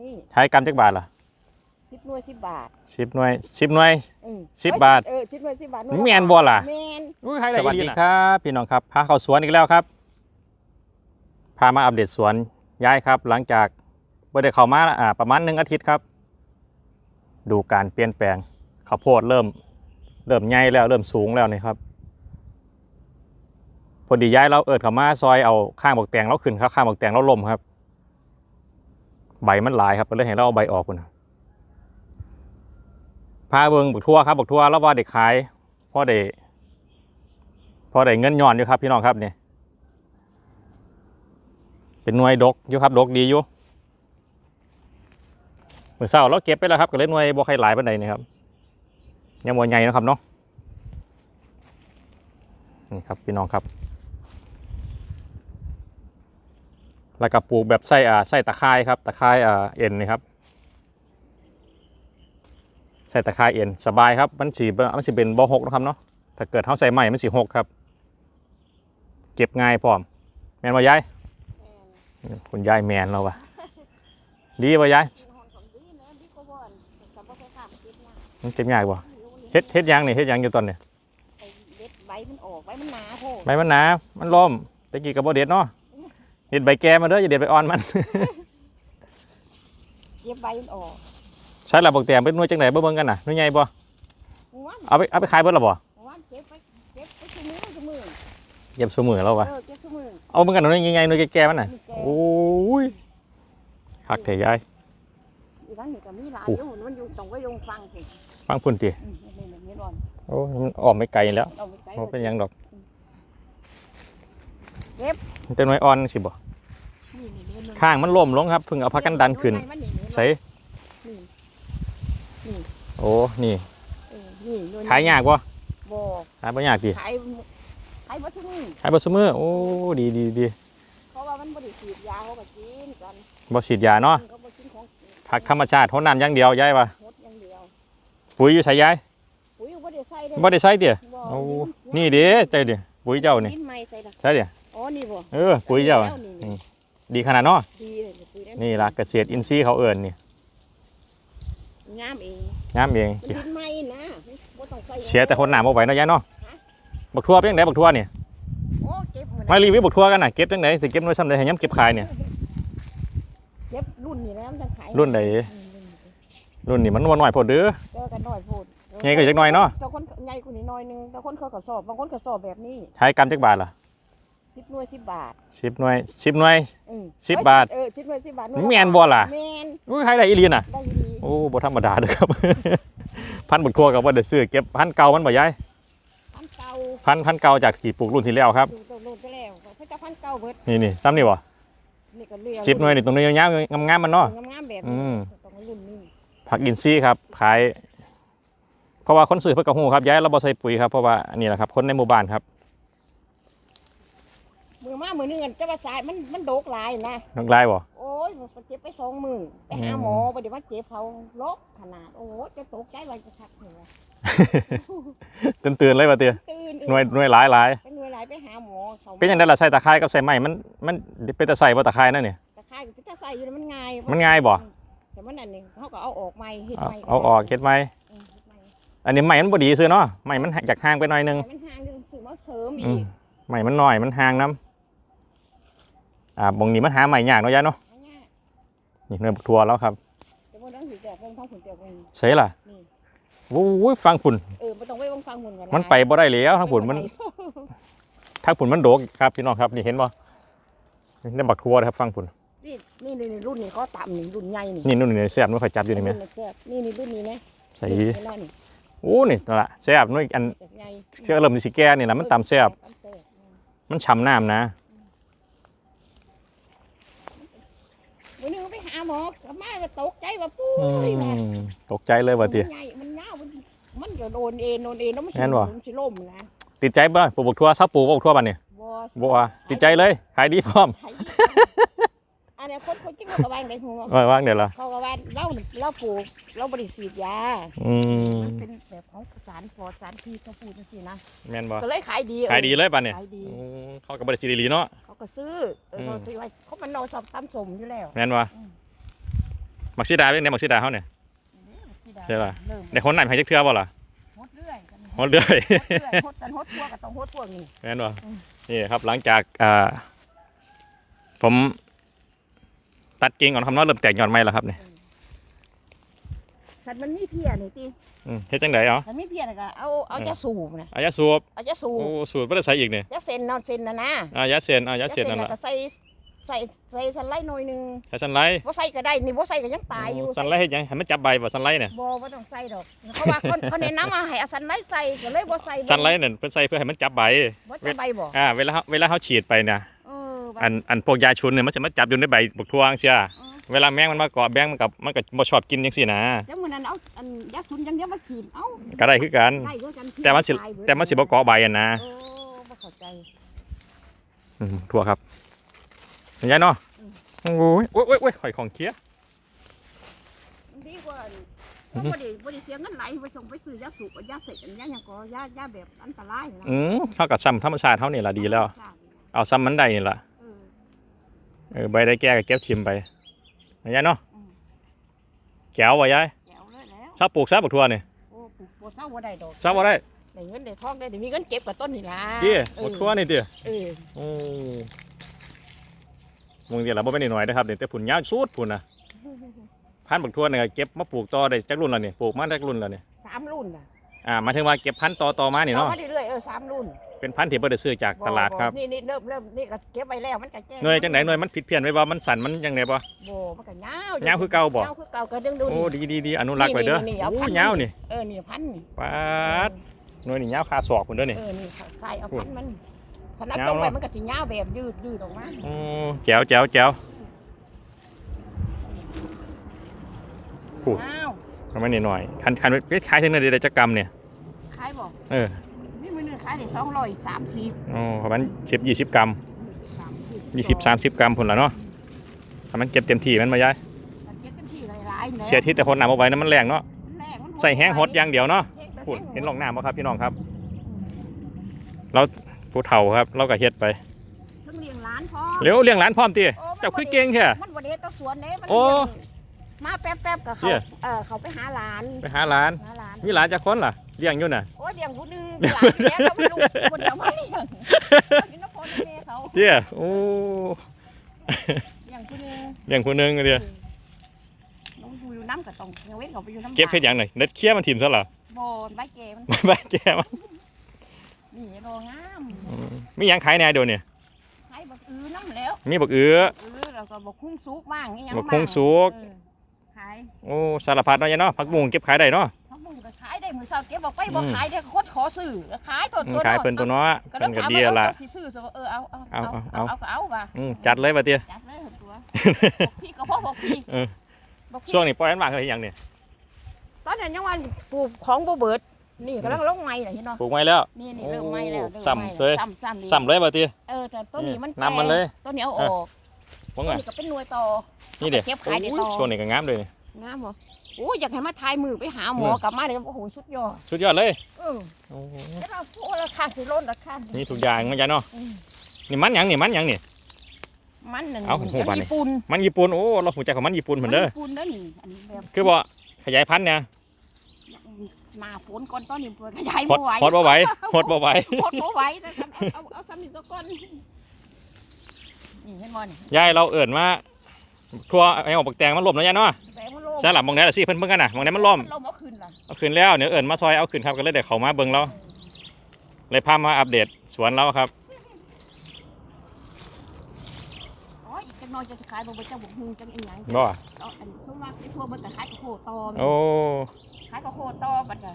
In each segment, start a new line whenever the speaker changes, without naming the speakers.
นี่
ใช้กำจักบาทล่ะ
สิบหน่วยสิบบาท
สิบหน่วยสิบหน่วย
อืม
สิบบาท
เออสิบหน่วยสิบบาทห
แม่นบ่ล่ะ
แมน
สวัสดีครับ พี่น้องครับพาเข้าสวนอีกแล้วครับ พามาอัปเดตสวนย้ายครับ หลังจากเมื่อได้เข้ามาอ่าประมาณหนึ่งอาทิตย์ครับ ดูการเปลี่ยนแปลงข้าวโพดเริ่ม เริ่มใหญ่แล้วเริ่มสูงแล้วนี่ครับพอดีย้ายเราเอิดเข้ามาซอยเอาข้างบกแตงเราขึ้นครับข้างบกแตงเราล่มครับ ใบมันหลายครับก็เลยเห็นเราเอาใบออกคุณนพาเบิงบกทั่วครับบกทั่วแล้วว่าเด็กขายพ่อเด็กพ่อได้เงินย้อนอยู่ครับ พี่น้องครับเนี่ยเป็นหน่วยดกอยู่ครับดกดีอยู่เมื่อเช้าเราเก็บไปแล้วครับก็เลยหน่วยบ่ใครหลายปานใดนี่ครับยังบ่ใหญ่นะครับเนาะนี่ครับพี่น้องครับ แล้วก็ปลูกแบบใส่อ่าใส่ตะไคร้ครับ ตะไคร้อ่าเอ็นนี่ครับใส่ตะไคร้เอ็นสบายครับ มันสีมันสีเป็นบ่หกนะครับเนาะ ถ้าเกิดเขาใส่ใหม่มันสีหกครับ เก็บง่ายพร้อม แมนว่ายายคุณยายแมนเราวะดีว่ายาย
กินหอนของดีนะดีกว่าบ่อนแต่บ่เคยข้ามคิดนะ
มันเก็บง่ายบ่เฮ็ดเฮ็ดหยังนี่เฮ็ดหยังอยู่ตอนนี้
ไอ้เด็ดใบมันออกใบมันหนาโพด
ใบมันหนา มันล่มตะกี้กับบ่เด็ดเนาะ เฮ็ดใบแก่มาเด้ออย่าเด็ดใบอ่อนมัน
เก็บใบมันออก
ใช้ระบบแต้มเป็นหน่วยจังไดบ่เบิ่งกันน่ะหน่วยใหญ่บ่
วัน
เอาไปเอาไปขายเบิดและบ่
วันเก็บไปเก็บไปชั่วมือชั่วมือ
เก็บซุมือแล้ววะ
เออเก็บชั่วมือ
เอาเบิ่งกันหน่วยใหญ่ๆหน่วยแก่ๆมันน่ะ
มีแก
โอ้ยคักแท้ยาย
อีร้านนี้ก็มีหลาย
โอ้
อยู่มันอยู่ต้องไว้ลงฟังสิ
ฟังพุ่นติ
อืมนี่นี่นี่ร้อน
โอ้ยมันออกไม่ไกลแล้ว
เอาไปใช้
บ่เป็นหยังดอก
เก็บ
มันเป็นหน่วยอ่อนสิบ่
นี่นี่นี่นี่
ข้างมันล่มลงครับเพิ่งเอาพักกันดันขึ้น
ดูใมันนี่นี่
ใส่
นี่
โอ้ นี่
เออนี่ดู
ขายยากบ่
บ่
ขายบ่ยากติ
ขายขายบ่ชั่วมือ
ขายบ่ซุมือโอ้ ดีดีดี
เพราะว่ามันบ่ได้ฉีดยาเขาก็กินกัน
บ่ฉีดยาเนาะ
เขาบ่กินของ
ผักธรรมชาติทนน้ำอย่างเดียวยายว่า
หดอย่างเดียว
ปุ๋ยอยู่ใส่ยาย
ปุ๋ยบ่ได้ใส่เด้
บ่ได้ใส่ติ
บ่
โอ้นี่เด้ใจดิปุ๋ยเจ้านี่
ดินใหม่ใส่ละ
ใช่ดิ
อ๋อนี่บ่
เออปุ๋ยเจ้า
แล้วนี่
อืม ดีขนาดเนาะ
ดีเลยปุ๋ยนั้น
นี่ล่ะเกษตรอินทรีย์เขาเอิ้นนี่
งามเอง
งามเอง
มันดินใหม่นะบ่ต้องใส่
เสียแต่คนหนาบ่ไหวเนาะยายเนาะบักทั่วเป็นจังไดบักทั่วนี่
โอ้เก็บมื้อ
มา
นั้น
รีวิวบักทั่วกันน่ะเก็บจังไดสิเก็บหน่วยซ้ำใดให้ย้ำเก็บขายเนี่ย
เก็บรุ่นนี้แล้วมันจะขาย
รุ่นใด
อืม
รุ่นนี้มันน้อยโพดเด้อ
เจอกันน้อยโพูด
ใหญ่ก็จักหน่อยเนาะ
แต่คนใหญ่กว่านี้หน่อยนึงแต่คนเขาก็สอบบางคนก็สอบแบบนี้
ใช้กำจักบาทล่ะ
10หน่วย10บาท
10หน่วย10หน่วย
อืม
สิบบาท
เออ10หน่วย10บาทหวย
แม่นบ่ล่ะ
แม่น
อุ้ยขายได้อีหลีน่ะ
ได้ดี
โอ้บ่ธรรมดาเด้อครับ พันธุ์บักทั่วก็บ่ได้ซื้อเก็บพันธุ์เก่ามันบ่ยาย
พันเก่า
พันธุ์พันธุ์เก่าจากที่ปลูกรุ่นที่แล้วครับ
ดูตรงๆไปแล้วพระเจ้าพันเก่าเบิด
นี่นี่ซ้ำนี่บ่
นี่ก็เลี้ยง
10หน่วยนี่ตรงนี้ยาวๆงามๆมันเนาะ
งามๆแบบ
อื
นี้
ม
ต้องรุ่นนี้
ผักอินทรีย์ครับขาย เพราะว่าคนซื้อเพื่อกระหูครับย้ายเราบ่ใส่ปุ๋ยครับเพราะว่านี่แหละครับคนในหมู่บ้านครับ
มือมามือนึงจะว่าสายมันมันโดกหลายนะ
น้องลายบ่
โอ้ยเจ็บไปสองมือไปหา
อืม
หมอไปเดี๋ยวว่าเจ็บเขาลกขนาดโอ้ยจะตกใจว่าจะชักเหรอ
ตื่นตื่นๆเลยว่าเตีย
ตื่น
หน่วยหน่วยหลายหลาย
เป็นหน่วยหลายไปหาหมอเขา
เป็นยังไงล่ะใส่ตะไคร้กับใส่ไม้มันมันเป็นตะใส่บ่ตะไคร้นั่นนี่
ตะไคร้ก็จะใส่อยู่แล้วมันง่าย
มันง่ายบ่
แต่มันอันนี้เขาก็เอาออกใหม่เฮ็ด
เอา
ใหม่
เอาออกเก็ดไม้
อืมเฮ็ดใหม่
อันนี้ไม้มันบ่ดีซื้อเนาะไม้มันจากห่างไปหน่อยนึง
แต่มันห่างเรื่องซื้อมาเสริม
อื
อี
ม
ก
ไม้มันน้อยมันห่างน้ำ อ่าบงนี้มันหาไม้ยากเนาะยายเนาะ
ง่าย
นี่เนื้อบักทั่วแล้วครับ
แต่ว่าต้องถือแจกเพิ่งท้องผุนแจกเพิ่ง
ใส่ล่ะ
นี่
โอ้ยฟังฝุ่น
เออไม่ต้องไว้วงฟังหุ่นกัน
มันไปบ่ได้แล้วทั้งฝุ่นมันทางผุนมันโดกครับพี่น้องครับนี่เห็นบ่นี่บักทัวนะครับฟังผุน
นี่นี่นี่รุ่นนี้เขาต่ำนี่รุ่นใหญ่นี่
นี่นู่นนี่แซ่บนู่นข่อยจับอยู่นี่แม่
รุ่แซ่บนี่นี่รุ่นนี้นะ
ใส่
นี่น้อยนี่
โอ้นี่นั่นล่ะแซ่บนู่นอัน
แบบใหญ่
เชื่อเริ่มสิแก่นี่ล่ะมันตำแซ่บ
ตำแซ่บ
มันฉ่ำน้ำนะ
วันนึงไปหาหมอกลับมาก็ตกใจว่าปุ้
อื
ยนะ
มตกใจเลยว่าติ
มันใหญ่มันยาวมันมันก็โดนเอ็นโดนเอ็นแล้วมันสิ
แม่นบ่
มันสิล่มนะ
ติดใจบ่ปลูกบักทัวซับปลูกบักทัวบัดนี่
บ่
บ่ว่าติดใจเลยขายดีพร้อม
ไผอันนี้คนคนกินเขากระวางได้หัว
ว่าว่างเดี๋ยวล่ะ
เขากระวางเราเราปลูกเราบริสีดยา
อืม
มันเป็นแบบของสารปลอดสารพิษเขาพูดจังซี่นะ
แม่นบ่
ก็เลยขายดี
ขายดีเลยบัดนี่
ขายดี
อืมเขาก็บ่ได้สิดีหลีเนาะ
เขา ก็ซื้อเออ
อืม
เขาซื้อไว้เขามันนอนสอบตำสมอยู่แล้ว
แม่นบ่มักซีดาเป็นไงมักซีดาเขาเนี่ย ใช่ปะ
เริ่ม
ในคนไหนให้จักเทื่อบ่ล่ะ
หดเรื่อยกัน
ฮอดเรื่อย
หดเรื่อยหดกันหดพวกก็ต้องหดพวกนี่
แม่นบ่
อืม
นี่ครับหลังจากอ่าผม ตัดกิ่งก่อนครับเนาะเริ่มแตกยอดใหม่แล้วครับนี่
สั ตว์มันมีเพี้ยนี่ติ
อืมเฮ็ดจังได๋เอ๋อ
มันมีเพี้ยนี่ก็เอาเอายาสูบนะ
อายาสูบ
เอายาสูบ
โอ้สูตรบ่ได้ใส่อีกนี่
ยาเซนนอนเซนนะนะ
อายาเซนอายาเซนนั่น
แล้ว
ล่ะ
ก็ใส่ใส่ใส่สันไลหน่อยหนึง
ใช้สันไลด์
บ่ใส่ก็ได้นี่บ่ใส่ก็ยังตายอยู่
โสันไลด์เฮ็ดหยังให้มันจับใบบ่สันไลด์เนี่ย
บ่บ่ต้องใส่ดอกเขาว่าคนเขาแนะนำมาให้เอาสันไลใส่ก็เลยบ่ใส่
สันไลด์นั่นเพิ่นใส่เพื่อให้มันจับใบ
บ่จะใบบ่
อ่าเวลาเฮาเวลาเฮาฉีดไปน่ะ
เออใบ
อันอันพวกยาชุนเนี่ยมันจะมาจับอยู่ในใบบักทั่วจังซี่อะ
เออ
เวลาแมงมันมาเกาะแบงมันกับมันก็บ่ชอบกินจังซี่นะ
แล้วมื้อนั้นเอาอันยาทุนยังเดียวมาฉีดเอ้า
ก็ได้คือกัน
ได้ด้วยกัน
แต่มันสิ
ตายเบิด
แต่มันสิบ่เกาะใบอะนะ
โอ้บ่เข้าใจ
อืมทั่วครับเห็นยายเนาะโอ้ยโอ้ยโอ้ยโอ้ยข่อยของเคี้ย
มันดีกว่า
อื
บ่
อฮึ
ได้บ่ได้เสียเงินไหลไปส่งไปซื้อยาสูบยาเสกอันยาหยังก็ยายาแบบอันตรายนะ
อืมเท่ากับซ้ำธรรมชาติเท่านี่ล่ะดีแล้ว เอาซ้ำมันได้นี่ล่ะ
เออ
เออใบได้แก้ก็เก็บทิมไป เห็นยายเนาะ
อืม
แก้วบ่ยาย
แก้วเลยแล้ว
ซาปลูกซาบักทั่วนี่
โอ้ปลูกบ่เศร้าบ่ได้ดอก
ซาบ่ได้
ได้เงินได้ทองได้เดี๋ยวมีเงินเก็บกับต้นนี่ล่ะ
ติ
เอ
บั
อก
ทั่วนี่ติ
เออ
โอ้มึงเดี๋ยวเราบ่เป็นน้อยๆนะครับนี่แต่ผุนยาวสุดพุ่นน่ะพันธุ์บักทั่วนี่ก็เก็บมาปลูกต่อได้จักรุ่นแล้วนี่ปลูกมาได้จักรุ่นแล้วนี่
สามรุ่นน่ะ
อ่าหมายถึงว่าเก็บพันธุ์ต่อต่อมานี่
เอา
เนาะ
มาเรื่อยๆเออสามรุ่น
เป็นพันธุ์ที่บ่ได้ซื้อจากตลาดครับ
นี่นี่เริ่มเริ่มนี่ก็เก็บไว้แล้วมันก็แจ้
หน่วยจังไหนหน่วยมันผิดเพี้ยนไว้บ่มันสั่นมันยังไงบ่
โบมันก็ยาวยา
วคือเก่าบ่
ยาวคือเก่าก็ดึงดู
โอ้ดีดีดีอนุรักษ์ไว้เด้อ
นี่นี่เอา
โอ้
พันธุ์
ยาวนี่
เออนี่พันธุ์นี่
ปาดหน่วยนี่ยาวคาศอกพุ่นเด้อนี่
เออนี่ใส่เอาพันธุ์มันขนาด
ยาว
ตรงไป
เนอะ
มันก็สิยาวแบบยืดยืดออกมา
โอ้แจ๋วแจ๋วแจ๋วพูด
ยาว
ทำไมนี่หน่อยคันคันไว้ขายถึงเดือนจักกรรมเนี่ย
ขายบ่
เออ
นี่มันขายได้สองร้อยสามสิบ
โอ้ประมาณ10 20กรัม
สามสิบ
20 30กรัมพุ่นละเนาะถ้ามันเก็บเต็มที่มันบ่ยาย
มันเก็บเต็มที่หลายๆ
เสียที่แต่คนน้ำเอาไว้นั้นมันแรงเนาะ
แรงมัน
ใส่แห้งหดอย่างเดียวเนาะ
แห้งแต่
พูด
แง
เห็นหลองน้ำบ่ครับพี่น้องครับเราผู้เฒ่าครับ เราก็เฮ็ดไป
เพิ่งเลี้ยงหลานพอ
เร็วเลี้ยงหลานพร้อมติ
โอ้มัน
เจ้าคือเก่งแท้
มันบ่ได้เฮ็ดแตะสวนเด้มัน
โอ้
เลี้ยง มาแป๊บๆกับเขา
เหี้ย
เออเขาไปหาหลาน
ไปหาหลาน
หาหลาน
มีหลานจักคนล่ะเลี้ยงอยู่น่ะ
โอ้ยเลี้ยงผู้หนึงหลานอยู่แล้วแล้วมันลูกคนเดียวมาเลี้ยงเอาอยู่นครแม่เขา
เตี้ยโอ้
เลี้ยงผู้หนึง
เลี้ยงคนหนึงเดีย
น้องอยู่น้ำกับตองเลี้ยงเว้นเขาไปอยู่น้ำ
เก็บเฮ็ดหยังหน่อยเน็ดเคี้ยมันถิ่มซะเหรอ
โบนใบเกมัน
ไม่ไปแกมัน
นี่โรงงาม
มีหยังขายแหน่เดี๋ยวนี้
ให้บักอื้อน้ำแล้ว
มีบักเอือ
อื้อแล้วก็บักคุ้งสุกบ้างนี่ยัง
บักคุ้งสุก
เออขาย
โอ้สารพัดเนาะยายเนาะผักบุ้งเก็บขายได้เนาะ
ทั้งบุ้งก็ขายได้มือเสาเก็บบอกไปบอก
อืม
ขายได้โคตรขอซื้อก็ขายตัว
อืม
ตัว
ขายเพิ่นตัวเนาะ
ก็
เพิ่นก็
ถาม
ดี
ว่า
ละ
เอาสิซื้อซะว่าเออเอาเอา
เอา
เอา
เอา
เอาก็เอาว่ะ
อืมจัดเลยบัดเตี้ย
จัดเลยเถอะตัวบอกพี่ก็พ่อบอกพี่
เออ
บอกพี่
ช่วงนี้ปล่อยมันว่างเฮ็ดหยังเนี่ย
ตอนนั้นยังว่าปลูกของบ่เบิดนี่กำลังลงไม้น่ะเห็นเนาะ
ปลูกไว้แล้ว
นี่นี่เริ่มไม้แล้ว
โอ้
ริ่ม
ซ้ำ
ไม้
เลย
ซ้ำซ้ำ
ซ้ำเลยบัดเตี้ย
เออแต่ต้นนี้มัน
นำมันเลย
ต้นนี้เอาออก
ว่า
ต้
ไง
นนี้ก็เป็นหน่วยต่อ
นี่เด้
เก็บขายได้ต่อ
โอ้ช่วงนี้ก็งามเลยนี่
งามบ่โอ้ยอยากให้มาทายมือไปหาหมอกลับมาเลยโอ้โหสุดยอด
สุดยอดเลย
เออ
โอ้
แล้วเราโอ้ราคาสิล้นราคา
นี่ทุกอย่างมันยายเนาะ
อืม
นี่มันหยังนี่มันหยังนี่
มันนั่น
เอาโหบัดนี้
ญี่ปุ่น
มันญี่ปุ่นโอ้เราหูจักของมันญี่ปุ่นเหมือนเด้อ
ญี่ปุ่นเด้อนี่อันนี้แบบ
คือบ่ขยายพันธุ์เนี่ย
หน้าฝนก่อนตอนนี้เปิดขยาย
ฮอด
บ่ไหว
ฮอดบ่ไหวฮอดบ่ไหว
ฮอดบ่ไหวแต่ซ้ำเอาเอาเอาซ้ำอีกสักก้อนนี่เห็นบ่นี่
ยายเราเอิ่นว่าทั่วไอ้ออกบักแตงมันล่มแล้วยายเนาะ
แสงมันลม
ใช่หลับมองได้ละสิเพิ่นเบิ่งกันน่ะมองได้มันล่ม
ลมเอาขึ้นล่ะ
เอาขึ้นแล้วเนี่ยเอิ่นมาซอยเอาขึ้นครับก็เลยเดี๋ยวเขามาเบิ่งเราเลยพามาอัปเดตสวนเราครับ
อ๋ออีกจังน้อยจะขายบ่บ่จังบ่ฮู้จังอีหยัง
บ่
เอาอันเพราะว่าไอ้ทั่วมันก็ขายกระโคตอ
โอ้
ขายกระโคตอบัดน่ะ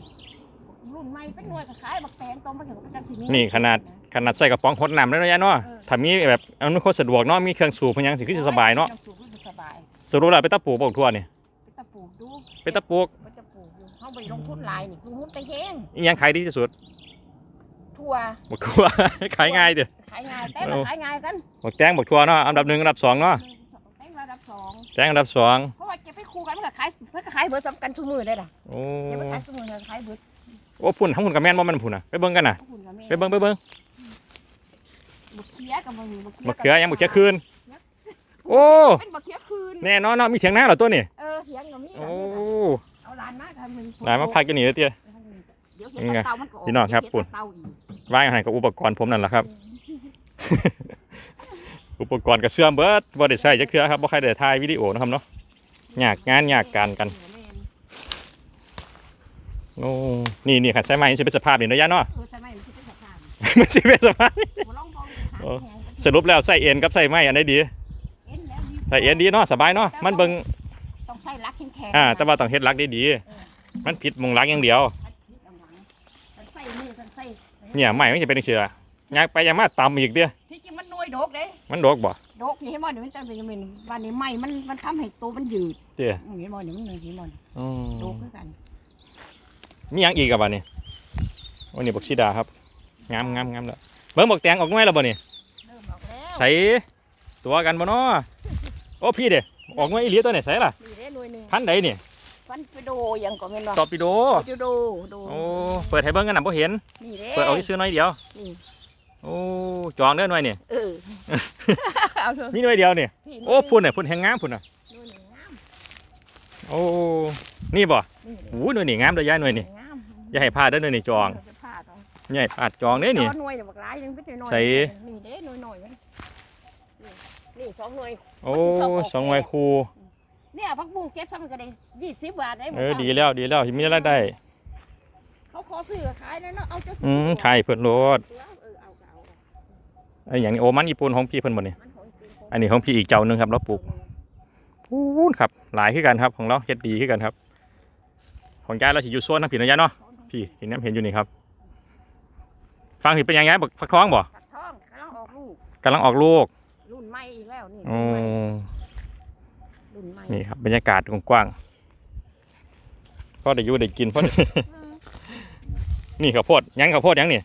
รุ่นใหม่เป็นหน่วยก็ขายบักแตงตอมันถึงเป็นจังสิ
นี่ขนาดขนาดใส่กระป๋องหดน้ำแล้วเนาะยายเนาะถ้ามีแบบอำนวยความสะดวกเนาะมีเครื่องสูบเพิ่นยังสิคือสิสบายเนาะ
สูบมันสบาย
สรุปแล้วไปตะปลูกบ่ทั่วนี่
ไปตะปลูก ดู
ไปตะปลูก
มันจะปลูกอยู่เฮาบ่ได้ลงทุนหลายนี่ลงทุนแต่แห้ง
อีหยังขายดีที่สุด
ทั่ว
บักทั่ว ขายง่ายเด้อ
ขายง่ายแต่ก็ขายง่ายกัน
บักแตงบักทั่วเนาะอันดับหนึ่งอันดับสองเนาะ
แตงระดับสอง
แตงอันดับสอง
เพราะว่าจะไปคู่กันมันก็ขายมันก็ขายเบิดซ้ำกันทุกมื้อเลยล่ะ
โอ้
อย่าไปขายทุกมื้อเลยขายเบิด
โอ้พุ่นทั้งพุ่นกับแม่นบ่แมันพุ่นน่ะไปเบิ่งกันน่ะ
ขอบคุณค่ะแม่
ไปเบิ่งไปเบิ่ง
บักเขียกับมึง
บักเขือยังบักเขือคืน
ผ
โอ้
เป็นบักเขียคืน
แน่นอนเนาะมีเถียงนาเหรอตัวนี่
เออเถียงกับมี
โอ้
เอาหลานมาทำมึง
หลายมาพักกันนี่เตี้ย
เดี๋ยวเห็ดเตามันก็ก
พี่น้องครับ
เห็ด
ปุ่น
เตาอีก
ว่างอาหารกับอุปกรณ์ผมนั่นแหละครับ อุปกรณ์กับเสื่อมเบิดบ่ได้ใส่จักเทื่อครับบ่ใครได้ถ่ายวิดีโอนะครับเนาะยากงานยากการกันโอ้นี่นี่ค่ะใส่ไม้สิเป็นสภาพนี่เนาะย่าเนาะ
เออใช่ไหมมันคือเป็นสภาพ
มันสิเป็นสภาพนี่
หัวลองบองขา
เออ
แข็ง
สรุปแล้วใส่เอ็นกับใส่ไม้อันใดดี
เอ็นแล้ว
ใส่เอ็นดีเนาะสบายเนาะมันเบิ่ง
ต้องใส่รักแข็ง
อ่าแต่ว่าต้องเฮ็ดหลักดีๆมันผิดหมองหลักอย่างเดียว
ใส่มือใส่
เนี่ยไม้มันจะเป็นจังซี่ล่ะยากไปยากมาตำอีกเด้อ
ที่จริงมันน้อยโดกเด้
มันดอกบ่
โดกนี่เห็นบ่เดี๋ยวมันจะเป็นยังไงวันนี้ไหมมันมันทำให้ตัวมันยืด
เด้อ
อืมเห็นบ่เดี๋ยวมันเห็นบ่
อืม
โดกคือกัน
มีหยังอีกกับบัดนี้วันนี้บักชีดาครับงามงามงามแล้วเบิ่งบักแตงออกหน่วยแล้วบ่นี่
เริ่มออกแล้ว
ใส่ตัวกันบ่เนาะ โอ้พี่เด้ออกหน่วยอีหลีตัวไหนใส่ล่ะ
นี่เด้หน่วยหนึง
พันใดนี่
ฟันไปโดยังก็แม่นบ่
ตอร์ปิโด
ไปโดโด
โอ้เปิดให้เบิ่งกันน่ะบ่เห็น
นี่เด้
เปิดเอาซื้อหน่อยเดียว
นี่
โอ้จองเด้อหน่วยนี่
เออเอาเถอะ
มีหน่วยเดียวนี่
พี่
โอ้พุ่นน่ะพุ่นแฮงงามพุ่นน่ะ
หน่วยหนึ่งงาม
โอ้นี่บ่
นี่เด้
โอ้หน่วยนี่งามเด้อยายหน่วยนี่
งาม
อย่าให้พลาดเด้อหน่วยนี่จอง
จะพาดเอา
อย่าให้พลาดจองเด้อนี่
จอหน่วยเดี๋ยวบักหลายยังไม่ได้หน่วย
ใส่
นี่เด้หน่วยหน่อยมันนี่ นี่สองหน่วย
โอ้สองหน่วยครู
เนี่ยพักบุ้งเก็บซ้ำกันได้ยี่สิบบาทได้หม
เออดีแล้วดีแล้วมีรายได้
เขาขอซื้อขายแล้วเนาะเอาเจ้า
อืมขายเพิ่นโลด
เออเอาก็เอา
ไอ้อย่างนี้โอ้มันญี่ปุ่นของพี่เพิ่นบ่นี่
มันของจริงของ
อันนี้ของพี่อีกเจ้าหนึงครับเราปลูกพูนครับหลายขึ้นกันครับ ของเราเฮ็ดดีขึ้นกันครับ ของยายเราสิอยู่โซนทางผิดนะยายเนาะพี่เห็นน้ำเห็นอยู่นี่ครับ ฟังผิดเป็นยังไงบักฟักทองบ่
ตัดท้องกำลังออกลูก
กำลังออกลูก
รุ่ นใหม่อีกแล้วนี่
โอ้
รุ่นใหม่
นี่ครับบรรยากาศกว้างๆก็ได้อยู่ได้กินเพราะนี่ข้าวโพดหยังข้าวโพดหยังนี่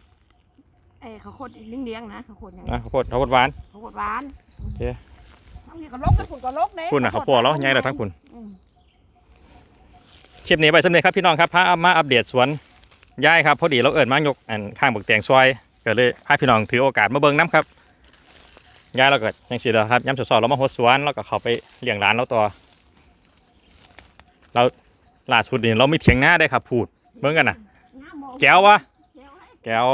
เอ้ยเขาโคตรเลี้ยงๆนะเขาโคตรยัง
นะข้าวโพดข้าวโพดหวาน
เขาโคตรหวาน
โอเค
ทั้งนี้ก็ลกกันฝุ่นก็ลกเด้
คุณน่ะข้าวโพดแล้วใหญ่แล้วทั้งคุณ
อืม
คลิปนี้ไปสำเร็จครับพี่น้องครับพามาอัปเดตสวนยายครับพอดีเราเอิญมายกอันข้างบักแตงซอยก็เลยพาพี่น้องถือโอกาสมาเบิ่งน้ำครับ ยายเราก็ยังสิแล้วครับย้ำสอดๆเรามาหดสวนแล้วก็เขาไปเลี้ยงร้านเราต่อ เราล่าสุดนี่เราไม่เถียงหน้าได้ครับพูดเบิ่งกันนะ
น้ำหมอ
แก้ววะ
แก้วให้
แก้ว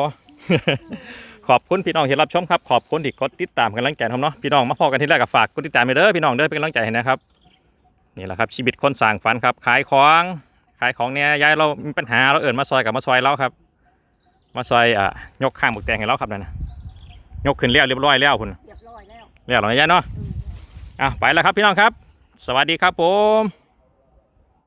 ขอบคุณพี่น้องที่รับชมครับขอบคุณที่กดติดตามกันลังใจครับเนาะพี่น้องมาพอกันที่แรกกับฝากกดติดตามไปเด้อพี่น้องเด้อเป็นกำลังใจให้นะครับนี่แหละครับชีวิตคนสร้างฝันครับ ขายของขายของเนี่ยยายเรามีปัญหาเราเอิญมาซอยกับมาซอยเราครับ มาซอยอะยกข้างบุกแตงให้เราครับนั่นนะยกขึ้นเรียบเรียบร้อยแล้วคุณ
เรียบร้อย แล้ว
เรียบร้อยนะยายเนาะ
อืม
อะไปแล้วครับพี่น้องครับ สวัสดีครับผม